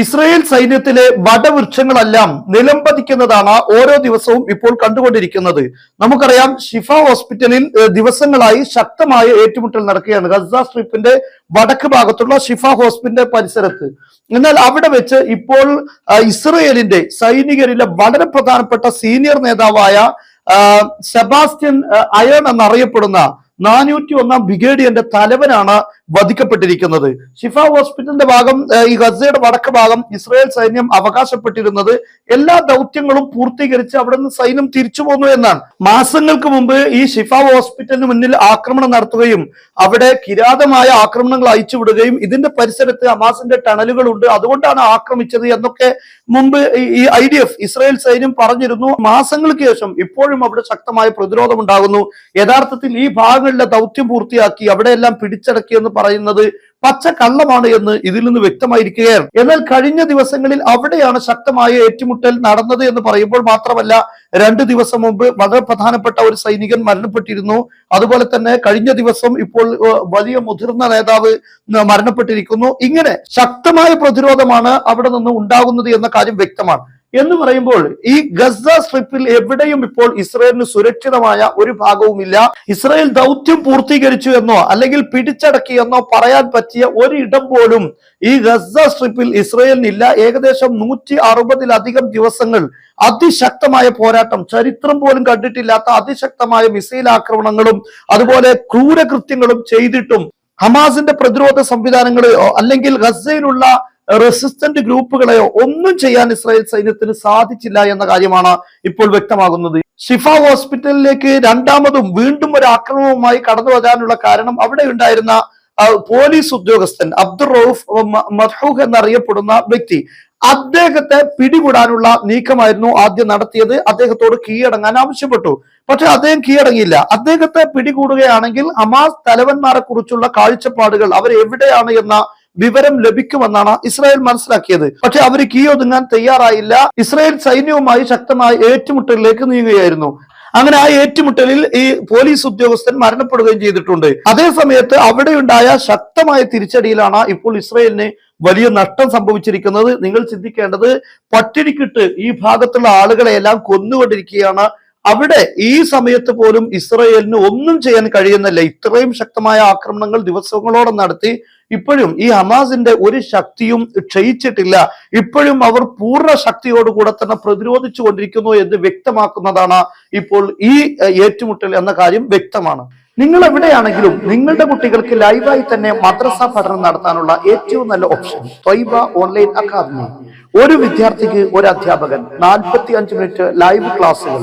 Israel സൈന്യത്തിലെ വടവൃക്ഷങ്ങളെല്ലാം നിലംപതിക്കുന്നതാണ് ഓരോ ദിവസവും ഇപ്പോൾ കണ്ടുകൊണ്ടിരിക്കുന്നത്. നമുക്കറിയാം ഷിഫ ഹോസ്പിറ്റലിൽ ദിവസങ്ങളായി ശക്തമായ ഏറ്റുമുട്ടൽ നടക്കുകയാണ് ഗസ സ്ട്രിപ്പിന്റെ വടക്ക് ഭാഗത്തുള്ള ഷിഫ ഹോസ്പിറ്റലിന്റെ പരിസരത്ത്. എന്നാൽ അവിടെ വെച്ച് ഇപ്പോൾ ഇസ്രയേലിന്റെ സൈനികരിലെ വളരെ പ്രധാനപ്പെട്ട സീനിയർ നേതാവായ സെബാസ്റ്റ്യൻ അയൺ എന്നറിയപ്പെടുന്ന നാനൂറ്റി ഒന്നാം ബ്രിഗേഡിയന്റെ തലവനാണ് വധിക്കപ്പെട്ടിരിക്കുന്നത്. ഷിഫ ഹോസ്പിറ്റലിന്റെ ഭാഗം ഈ ഗസയുടെ വടക്ക് ഭാഗം ഇസ്രായേൽ സൈന്യം അവകാശപ്പെട്ടിരുന്നത് എല്ലാ ദൗത്യങ്ങളും പൂർത്തീകരിച്ച് അവിടെ നിന്ന് സൈന്യം തിരിച്ചു പോന്നു എന്നാണ്. മാസങ്ങൾക്ക് മുമ്പ് ഈ ഷിഫ ഹോസ്പിറ്റലിന് മുന്നിൽ ആക്രമണം നടത്തുകയും അവിടെ കിരാതമായ ആക്രമണങ്ങൾ അയച്ചുവിടുകയും ഇതിന്റെ പരിസരത്ത് ടണലുകൾ ഉണ്ട്. അതുകൊണ്ടാണ് ആക്രമിച്ചത് എന്നൊക്കെ മുമ്പ് ഈ- ഐ ഡി എഫ് ഇസ്രായേൽ സൈന്യം പറഞ്ഞിരുന്നു. മാസങ്ങൾക്ക് ശേഷം ഇപ്പോഴും അവിടെ ശക്തമായ പ്രതിരോധം ഉണ്ടാകുന്നു യഥാർത്ഥത്തിൽ ഈ ഭാഗങ്ങളിലെ ദൗത്യം പൂർത്തിയാക്കി അവിടെയെല്ലാം പിടിച്ചടക്കി എന്ന് പറയുന്നത് പച്ച കള്ളമാണ് എന്ന് ഇതിൽ നിന്ന് വ്യക്തമായിരിക്കുകയാണ്. എന്നാൽ കഴിഞ്ഞ ദിവസങ്ങളിൽ അവിടെയാണ് ശക്തമായ ഏറ്റുമുട്ടൽ നടന്നത് എന്ന് പറയുമ്പോൾ മാത്രമല്ല രണ്ട് ദിവസം മുമ്പ് വളരെ പ്രധാനപ്പെട്ട ഒരു സൈനികൻ മരണപ്പെട്ടിരുന്നു. അതുപോലെ തന്നെ കഴിഞ്ഞ ദിവസം ഇപ്പോൾ വലിയ മുതിർന്ന നേതാവ് മരണപ്പെട്ടിരിക്കുന്നു. ഇങ്ങനെ ശക്തമായ പ്രതിരോധമാണ് അവിടെ നിന്ന് ഉണ്ടാകുന്നത് എന്ന കാര്യം വ്യക്തമാണ്. എന്ന് പറയുമ്പോൾ ഈ ഗസ സ്ട്രിപ്പിൽ എവിടെയും ഇപ്പോൾ ഇസ്രയേലിന് സുരക്ഷിതമായ ഒരു ഭാഗവുമില്ല. ഇസ്രയേൽ ദൗത്യം പൂർത്തീകരിച്ചു എന്നോ അല്ലെങ്കിൽ പിടിച്ചടക്കി എന്നോ പറയാൻ പറ്റിയ ഒരിടം പോലും ഈ ഗസ സ്ട്രിപ്പിൽ ഇസ്രയേലിനില്ല. ഏകദേശം നൂറ്റി അറുപതിലധികം ദിവസങ്ങൾ അതിശക്തമായ പോരാട്ടം ചരിത്രം പോലും കണ്ടിട്ടില്ലാത്ത അതിശക്തമായ മിസൈൽ ആക്രമണങ്ങളും അതുപോലെ ക്രൂരകൃത്യങ്ങളും ചെയ്തിട്ടും ഹമാസിന്റെ പ്രതിരോധ സംവിധാനങ്ങൾ അല്ലെങ്കിൽ ഗസയിലുള്ള റെസിസ്റ്റന്റ് ഗ്രൂപ്പുകളെയോ ഒന്നും ചെയ്യാൻ ഇസ്രായേൽ സൈന്യത്തിന് സാധിച്ചില്ല എന്ന കാര്യമാണ് ഇപ്പോൾ വ്യക്തമാകുന്നത്. ഷിഫ ഹോസ്പിറ്റലിലേക്ക് രണ്ടാമതും വീണ്ടും ഒരു ആക്രമണവുമായി കടന്നു വരാനുള്ള കാരണം അവിടെ ഉണ്ടായിരുന്ന പോലീസ് ഉദ്യോഗസ്ഥൻ അബ്ദുൾ റൌഫ് മർഹൂഖ് എന്നറിയപ്പെടുന്ന വ്യക്തി. അദ്ദേഹത്തെ പിടികൂടാനുള്ള നീക്കമായിരുന്നു ആദ്യം നടത്തിയത്. അദ്ദേഹത്തോട് കീഴടങ്ങാൻ ആവശ്യപ്പെട്ടു. പക്ഷെ അദ്ദേഹം കീഴടങ്ങിയില്ല. അദ്ദേഹത്തെ പിടികൂടുകയാണെങ്കിൽ അമാസ് തലവന്മാരെ കുറിച്ചുള്ള കാഴ്ചപ്പാടുകൾ അവരെവിടെയാണ് എന്ന വിവരം ലഭിക്കുമെന്നാണ് ഇസ്രായേൽ മനസ്സിലാക്കിയത്. പക്ഷെ അവർ കീ ഒതുങ്ങാൻ തയ്യാറായില്ല. ഇസ്രായേൽ സൈന്യവുമായി ശക്തമായ ഏറ്റുമുട്ടലിലേക്ക് നീങ്ങുകയായിരുന്നു. അങ്ങനെ ആ ഏറ്റുമുട്ടലിൽ ഈ പോലീസ് ഉദ്യോഗസ്ഥൻ മരണപ്പെടുകയും ചെയ്തിട്ടുണ്ട്. അതേ സമയത്ത് അവിടെയുണ്ടായ ശക്തമായ തിരിച്ചടിയിലാണ് ഇപ്പോൾ ഇസ്രായേലിന് വലിയ നഷ്ടം സംഭവിച്ചിരിക്കുന്നത്. നിങ്ങൾ ചിന്തിക്കേണ്ടത് പട്ടിണിക്കിട്ട് ഈ ഭാഗത്തുള്ള ആളുകളെയെല്ലാം കൊന്നുകൊണ്ടിരിക്കുകയാണ് അവിടെ ഈ സമയത്ത് പോലും ഇസ്രയേലിന് ഒന്നും ചെയ്യാൻ കഴിയുന്നില്ല. ഇത്രയും ശക്തമായ ആക്രമണങ്ങൾ ദിവസങ്ങളോളം നടത്തി. ഇപ്പോഴും ഈ ഹമാസിന്റെ ഒരു ശക്തിയും ക്ഷയിച്ചിട്ടില്ല. ഇപ്പോഴും അവർ പൂർണ ശക്തിയോടുകൂടെ തന്നെ പ്രതിരോധിച്ചു കൊണ്ടിരിക്കുന്നു എന്ന് വ്യക്തമാക്കുന്നതാണ് ഇപ്പോൾ ഈ ഏറ്റുമുട്ടൽ എന്ന കാര്യം വ്യക്തമാണ്. നിങ്ങൾ എവിടെയാണെങ്കിലും നിങ്ങളുടെ കുട്ടികൾക്ക് ലൈവായി തന്നെ മദ്രസ പഠനം നടത്താനുള്ള ഏറ്റവും നല്ല ഓപ്ഷൻ ത്വൈബ ഓൺലൈൻ അക്കാദമി. ഒരു വിദ്യാർത്ഥിക്ക് ഒരു അധ്യാപകൻ നാൽപ്പത്തി അഞ്ച് മിനിറ്റ് ലൈവ് ക്ലാസ്സുകൾ